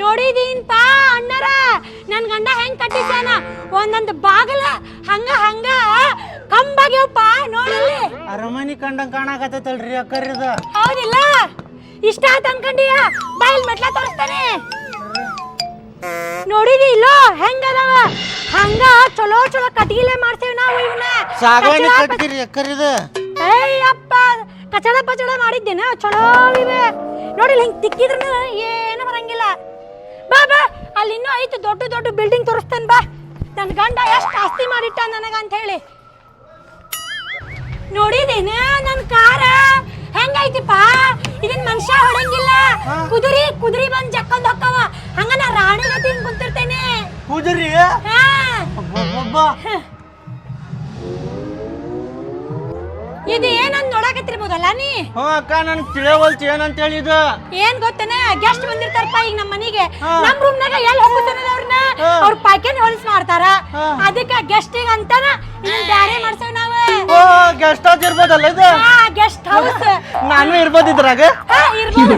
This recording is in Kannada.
ನೋಡಿದೀನ್ಪಾ ಅಣ್ಣರ? ನನ್ನ ಗಂಡ ಹೆಂಗ್ ಕಟ್ಟಿದ್ದಾನ ಒಂದೊಂದು ಬಾಗಲ ಹಂಗ ಹಂಗ ಕಂಬಾಗ್ಯವಪ್ಪ ನೋಡಲ್ಲಿ. ಅರಮನಿ ಕಂಡಂಗ್ ಕಾಣಕತ್ತೈತಲ್ರಿ ಅಕ್ಕರಿದ. ಹೌದಿಲ್ಲ? ಇಷ್ಟ ಆತ ಅನ್ಕೊಂಡಿಯ? ಬಾಯಿಲ್ ಮೆಟ್ಲ ತೋರಿಸ್ತಾನೆ. ನೋಡಿದಿ ಇಲ್ಲೋ? ಹೆಂಗದವ? ಹಂಗ ಚಲೋ ಚಲೋ ಕಟ್ಗಿಲೆ ಮಾಡ್ತೇವೆ ನಾವು ಇವನ್ನ ಕಚಡ ಕಟ್ತೀರಿ ಅಕ್ಕರಿದ. ಏಯಪ್ಪ ಕಚಡ ಪಚಡ ಮಾಡಿದ್ದೇನ? ಚಲೋ ಇವೆ. ನೋಡಿಲ್ಲ ಹಿಂಗ್ ತಿಕ್ಕಿದ್ರು ಬರಂಗಿಲ್ಲ ಬಾ ಬಾ. ಅಲ್ಲಿ ಇನ್ನೂ ಐತೆ ದೊಡ್ಡ ದೊಡ್ಡ ಬಿಲ್ಡಿಂಗ್ ತೋರಿಸ್ತೇನೆ ಬಾ. ನನ್ನ ಗಂಡ ಎಷ್ಟು ಆಸ್ತಿ ಮಾಡಿಟ್ಟ ನನಗ ಅಂತ ಹೇಳಿ ನೋಡಿದೇನ ನನ್ನ ಕಾರ? ಹೆಂಗೈತಿಪ್ಪ? ಇದನ್ ಮನುಷ್ಯ ಹೊಡಂಗಿಲ್ಲ. ಕುದುರಿ ಕುದುರಿ ಬಂದ್ ಜಕ್ಕೊಂಡ್ ಹೊಕ್ಕವ. ಹಂಗ ನಾ ರಾಣಿ ಜೊತೆ ಕುಂತಿರ್ತೇನೆ. ಕುದುರಿ? ಇದು ಏನಂದ್ ನೋಡಕತ್ತಿರ್ಬೋದಲ್ಲ ನೀ? ಹ್ಞೂ ಅಕ್ಕ ನನ್ ತಿಳಿಯವಲ್ತು ಏನಂತ ಹೇಳಿದ ಏನ್ ಗೊತ್ತೇನ? ಗೆಸ್ಟ್ ಬಂದಿರ್ತಾರಪ್ಪ ಈಗ ನಮ್ಮ ಮನೆಗೆ. ನಮ್ಮ ನಮ್ ರೂಮ್ನಾಗ ಎಲ್ಲಿ ಹೋಗ್ತಾನದ ಅವ್ರನ್ನ. ಅವ್ರ ಪಾಕೆನ್ ಹೊಲ್ಸ್ ಮಾಡ್ತಾರ. ಅದಕ್ಕೆ ಗೆಸ್ಟಿಗೆ ಅಂತಾನ? ಇದನ್ನ ಬ್ಯಾರೆ ಮಾಡ್ಸೇವ್ ನಾವ? ಓ ಗೆಸ್ಟ್ ಹೌಸ್ ಇರ್ಬೋದಲ್ಲ ಇದು? ಗೆಸ್ಟ್ ಹೌಸ್ ನಾನು ಇರ್ಬೋದಿದ್ರಾಗ? ಇರ್ಬೋದು.